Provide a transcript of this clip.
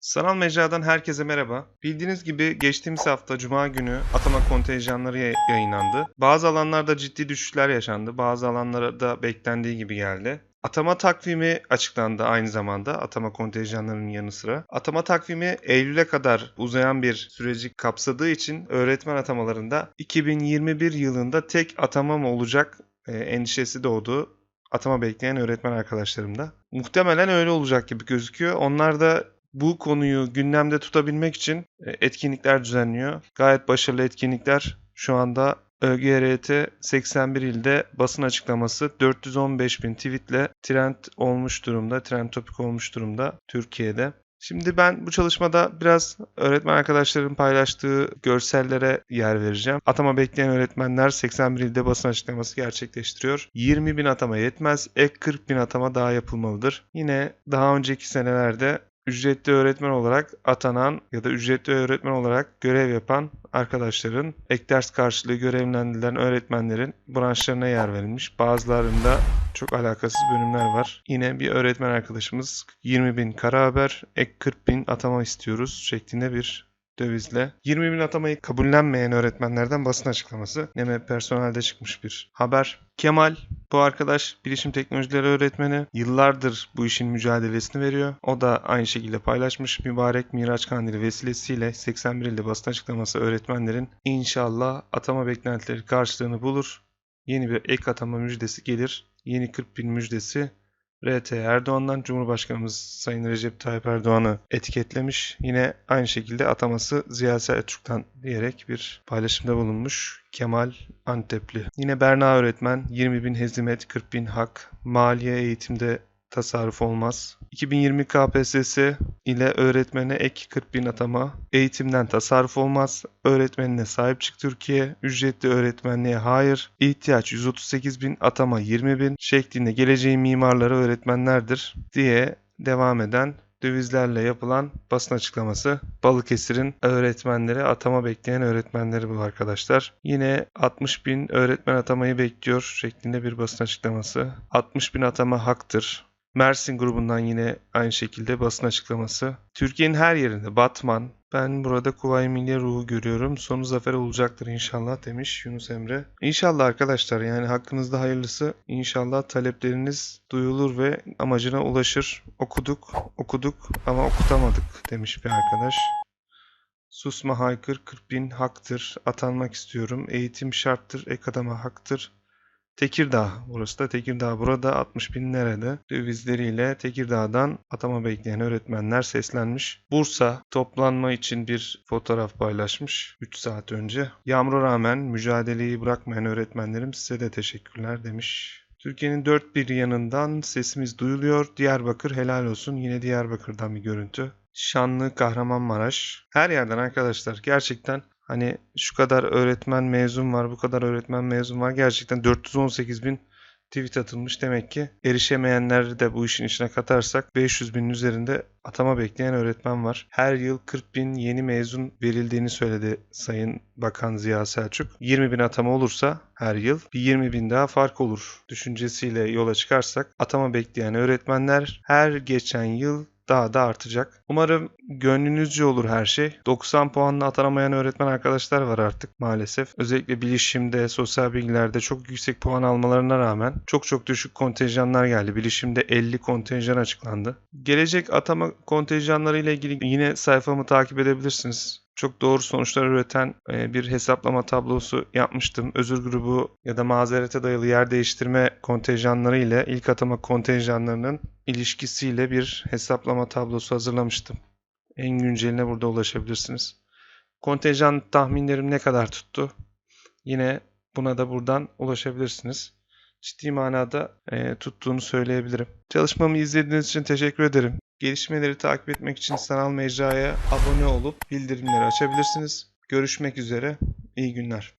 Sanal mecradan herkese merhaba. Bildiğiniz gibi geçtiğimiz hafta Cuma günü atama kontenjanları yay- yayınlandı. Bazı alanlarda ciddi düşüşler yaşandı. Bazı alanlarda beklendiği gibi geldi. Atama takvimi açıklandı aynı zamanda atama kontenjanlarının yanı sıra. Atama takvimi Eylül'e kadar uzayan bir süreci kapsadığı için öğretmen atamalarında 2021 yılında tek atama mı olacak e, endişesi doğdu atama bekleyen öğretmen arkadaşlarımda. Muhtemelen öyle olacak gibi gözüküyor. Onlar da bu konuyu gündemde tutabilmek için e, etkinlikler düzenliyor. Gayet başarılı etkinlikler. Şu anda ÖGRT 81 ilde basın açıklaması 415 bin tweetle trend olmuş durumda, trend topik olmuş durumda Türkiye'de. Şimdi ben bu çalışmada biraz öğretmen arkadaşlarım paylaştığı görsellere yer vereceğim. Atama bekleyen öğretmenler 81 ilde basın açıklaması gerçekleştiriyor. 20 bin atama yetmez, ek 40 bin atama daha yapılmalıdır. Yine daha önceki senelerde ücretli öğretmen olarak atanan ya da ücretli öğretmen olarak görev yapan arkadaşların ek ders karşılığı görevlendirilen öğretmenlerin branşlarına yer verilmiş. Bazılarında çok alakasız bölümler var. Yine bir öğretmen arkadaşımız 20 bin kara haber, ek 40 bin atama istiyoruz şeklinde bir dövizle. 20 bin atamayı kabullenmeyen öğretmenlerden basın açıklaması. Neme personelde çıkmış bir haber. Kemal bu arkadaş bilişim teknolojileri öğretmeni. Yıllardır bu işin mücadelesini veriyor. O da aynı şekilde paylaşmış. Mübarek Miraç Kandili vesilesiyle 81 ilde basın açıklaması öğretmenlerin inşallah atama beklentileri karşılığını bulur. Yeni bir ek atama müjdesi gelir. Yeni 40 bin müjdesi RT Erdoğan'dan Cumhurbaşkanımız Sayın Recep Tayyip Erdoğan'ı etiketlemiş. Yine aynı şekilde ataması Ziya Selçuk'tan diyerek bir paylaşımda bulunmuş. Kemal Antepli. Yine Berna öğretmen 20 bin hezimet 40 bin hak. Maliye eğitimde tasarruf olmaz. 2020 KPSS ile öğretmene ek 40 bin atama. Eğitimden tasarruf olmaz. Öğretmenine sahip çık Türkiye. Ücretli öğretmenliğe hayır. İhtiyaç 138 bin atama 20 bin şeklinde geleceğin mimarları öğretmenlerdir diye devam eden dövizlerle yapılan basın açıklaması. Balıkesir'in öğretmenleri atama bekleyen öğretmenleri bu arkadaşlar. Yine 60 bin öğretmen atamayı bekliyor şeklinde bir basın açıklaması. 60 bin atama haktır. Mersin grubundan yine aynı şekilde basın açıklaması. Türkiye'nin her yerinde Batman, ben burada Kuvayi Milliye ruhu görüyorum. Sonu zafer olacaktır inşallah demiş Yunus Emre. İnşallah arkadaşlar yani hakkınızda hayırlısı. İnşallah talepleriniz duyulur ve amacına ulaşır. Okuduk, okuduk ama okutamadık demiş bir arkadaş. Susma haykır 40 bin haktır. Atanmak istiyorum. Eğitim şarttır. Ek adama haktır. Tekirdağ. Burası da Tekirdağ. Burada 60 bin nerede? Dövizleriyle Tekirdağ'dan atama bekleyen öğretmenler seslenmiş. Bursa toplanma için bir fotoğraf paylaşmış 3 saat önce. Yağmura rağmen mücadeleyi bırakmayan öğretmenlerim size de teşekkürler demiş. Türkiye'nin dört bir yanından sesimiz duyuluyor. Diyarbakır helal olsun. Yine Diyarbakır'dan bir görüntü. Şanlı Kahramanmaraş. Her yerden arkadaşlar gerçekten Hani şu kadar öğretmen mezun var, bu kadar öğretmen mezun var. Gerçekten 418 bin tweet atılmış. Demek ki erişemeyenleri de bu işin içine katarsak 500 binin üzerinde atama bekleyen öğretmen var. Her yıl 40 bin yeni mezun verildiğini söyledi Sayın Bakan Ziya Selçuk. 20 bin atama olursa her yıl bir 20 bin daha fark olur. Düşüncesiyle yola çıkarsak atama bekleyen öğretmenler her geçen yıl daha da artacak. Umarım gönlünüzce olur her şey. 90 puanla atanamayan öğretmen arkadaşlar var artık maalesef. Özellikle bilişimde, sosyal bilgilerde çok yüksek puan almalarına rağmen çok çok düşük kontenjanlar geldi. Bilişimde 50 kontenjan açıklandı. Gelecek atama kontenjanları ile ilgili yine sayfamı takip edebilirsiniz çok doğru sonuçlar üreten e, bir hesaplama tablosu yapmıştım. Özür grubu ya da mazerete dayalı yer değiştirme kontenjanları ile ilk atama kontenjanlarının ilişkisiyle bir hesaplama tablosu hazırlamıştım. En günceline burada ulaşabilirsiniz. Kontenjan tahminlerim ne kadar tuttu? Yine buna da buradan ulaşabilirsiniz. Ciddi manada e, tuttuğunu söyleyebilirim. Çalışmamı izlediğiniz için teşekkür ederim. Gelişmeleri takip etmek için sanal mecraya abone olup bildirimleri açabilirsiniz. Görüşmek üzere. İyi günler.